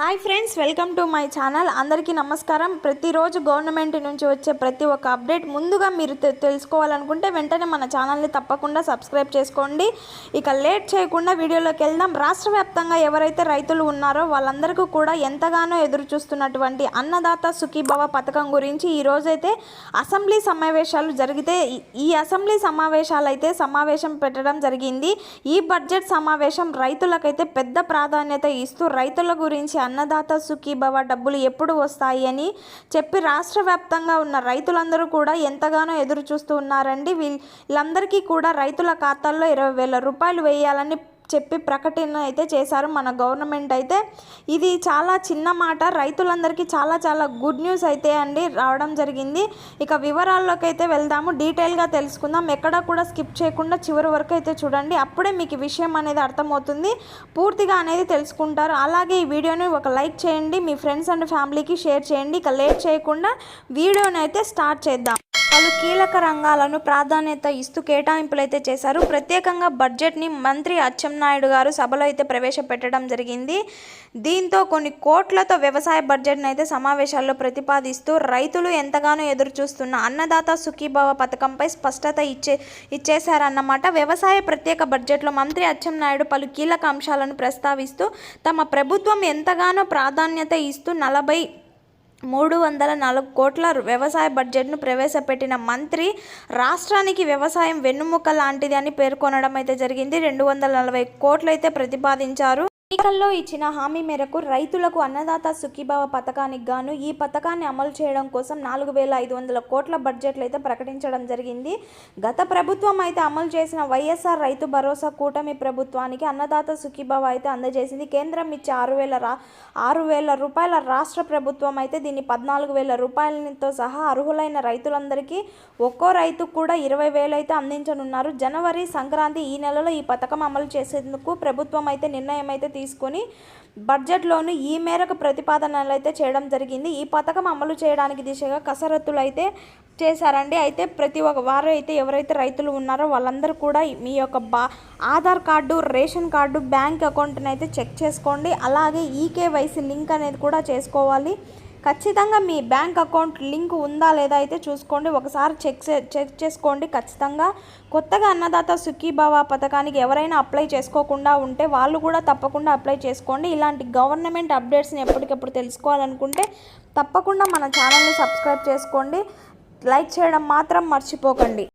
Hi friends welcome to my channel. అందరికీ నమస్కారం. ప్రతిరోజు గవర్నమెంట్ నుంచి వచ్చే ప్రతి ఒక్క అప్డేట్ ముందుగా మీరు తెలుసుకోవాలనుకుంటే వెంటనే మన ఛానల్ని తప్పకుండా సబ్స్క్రైబ్ చేసుకోండి. ఇక లేట్ చేయకుండా వీడియోలోకి వెళ్దాం. రాష్ట్ర వ్యాప్తంగా ఎవరైతే రైతులు ఉన్నారో వాళ్ళందరికీ కూడా ఎంతగానో ఎదురు చూస్తున్నటువంటి అన్నదాత సుఖీభవ పథకం గురించి ఈరోజైతే అసెంబ్లీ సమావేశాలు జరిగితే ఈ- ఈ అసెంబ్లీ సమావేశాలు అయితే సమావేశం పెట్టడం జరిగింది. ఈ బడ్జెట్ సమావేశం రైతులకైతే పెద్ద ప్రాధాన్యత ఇస్తూ రైతుల గురించి అన్నదాత సుఖీభవ డబ్బులు ఎప్పుడు వస్తాయి అని చెప్పి రాష్ట్ర వ్యాప్తంగా ఉన్న రైతులందరూ కూడా ఎంతగానో ఎదురు చూస్తూ ఉన్నారండి. వీళ్ళ- వీళ్ళందరికీ కూడా రైతుల ఖాతాల్లో ఇరవై వేల రూపాయలు వేయాలని చెప్పి ప్రకటన అయితే చేశారు. మన గవర్నమెంట్ అయితే ఇది చాలా చిన్న మాట. రైతులందరికీ చాలా చాలా గుడ్ న్యూస్ అయితే అండి రావడం జరిగింది. ఇక వివరాల్లోకి అయితే వెళ్దాము. డీటెయిల్గా తెలుసుకుందాం. ఎక్కడ కూడా స్కిప్ చేయకుండా చివరి వరకు అయితే చూడండి. అప్పుడే మీకు విషయం అనేది అర్థమవుతుంది. పూర్తిగా అనేది తెలుసుకుంటారు. అలాగే ఈ వీడియోని ఒక లైక్ చేయండి. మీ ఫ్రెండ్స్ అండ్ ఫ్యామిలీకి షేర్ చేయండి. ఇక లేట్ చేయకుండా వీడియోని అయితే స్టార్ట్ చేద్దాం. పలు కీలక రంగాలను ప్రాధాన్యత ఇస్తూ కేటాయింపులు అయితే చేశారు. ప్రత్యేకంగా బడ్జెట్ని మంత్రి అచ్చెన్నాయుడు గారు సభలో అయితే ప్రవేశపెట్టడం జరిగింది. దీంతో కొన్ని కోట్లతో వ్యవసాయ బడ్జెట్ని అయితే సమావేశాల్లో ప్రతిపాదిస్తూ రైతులు ఎంతగానో ఎదురు చూస్తున్న అన్నదాత సుఖీభవ పథకంపై స్పష్టత ఇచ్చే ఇచ్చేశారన్నమాట. వ్యవసాయ ప్రత్యేక బడ్జెట్లో మంత్రి అచ్చెన్నాయుడు పలు కీలక అంశాలను ప్రస్తావిస్తూ తమ ప్రభుత్వం ఎంతగానో ప్రాధాన్యత ఇస్తూ నలభై మూడు వందల నాలుగు కోట్ల వ్యవసాయ బడ్జెట్ను ప్రవేశపెట్టిన మంత్రి రాష్ట్రానికి వ్యవసాయం వెన్నుముక లాంటిది అని పేర్కొనడం అయితే జరిగింది. రెండు వందల నలభై కోట్లు అయితే ప్రతిపాదించారు. ఎన్నికల్లో ఇచ్చిన హామీ మేరకు రైతులకు అన్నదాత సుఖీభావ పథకానికి గాను ఈ పథకాన్ని అమలు చేయడం కోసం నాలుగు వేల ఐదు వందల కోట్ల బడ్జెట్లు అయితే ప్రకటించడం జరిగింది. గత ప్రభుత్వం అయితే అమలు చేసిన వైఎస్ఆర్ రైతు భరోసా కూటమి ప్రభుత్వానికి అన్నదాత సుఖీభావ అయితే అందజేసింది. కేంద్రం ఇచ్చే ఆరు వేల రా ఆరు వేల రూపాయల రాష్ట్ర ప్రభుత్వం అయితే దీన్ని పద్నాలుగు వేల రూపాయలతో సహా అర్హులైన రైతులందరికీ ఒక్కో రైతు కూడా ఇరవై వేలు అయితే అందించనున్నారు. జనవరి సంక్రాంతి ఈ నెలలో ఈ పథకం అమలు చేసేందుకు ప్రభుత్వం అయితే నిర్ణయం అయితే తీసుకు తీసుకొని బడ్జెట్లోను ఈ మేరకు ప్రతిపాదనలు అయితే చేయడం జరిగింది. ఈ పథకం అమలు చేయడానికి దిశగా కసరత్తులు అయితే చేశారండి. అయితే ప్రతి ఒక్క వారు అయితే ఎవరైతే రైతులు ఉన్నారో వాళ్ళందరూ కూడా మీ యొక్క బా Aadhaar card ration card bank అకౌంట్ని అయితే చెక్ చేసుకోండి. అలాగే ఈకేవైసీ లింక్ అనేది కూడా చేసుకోవాలి. ఖచ్చితంగా మీ బ్యాంక్ అకౌంట్ లింక్ ఉందా లేదా అయితే చూసుకోండి. ఒకసారి చెక్ చే- చెక్ చేసుకోండి. ఖచ్చితంగా కొత్తగా అన్నదాత సుఖీభావ పథకానికి ఎవరైనా అప్లై చేసుకోకుండా ఉంటే వాళ్ళు కూడా తప్పకుండా అప్లై చేసుకోండి. ఇలాంటి గవర్నమెంట్ అప్డేట్స్ని ఎప్పటికప్పుడు తెలుసుకోవాలనుకుంటే తప్పకుండా మన ఛానల్ని సబ్స్క్రైబ్ చేసుకోండి. లైక్ చేయడం మాత్రం మర్చిపోకండి.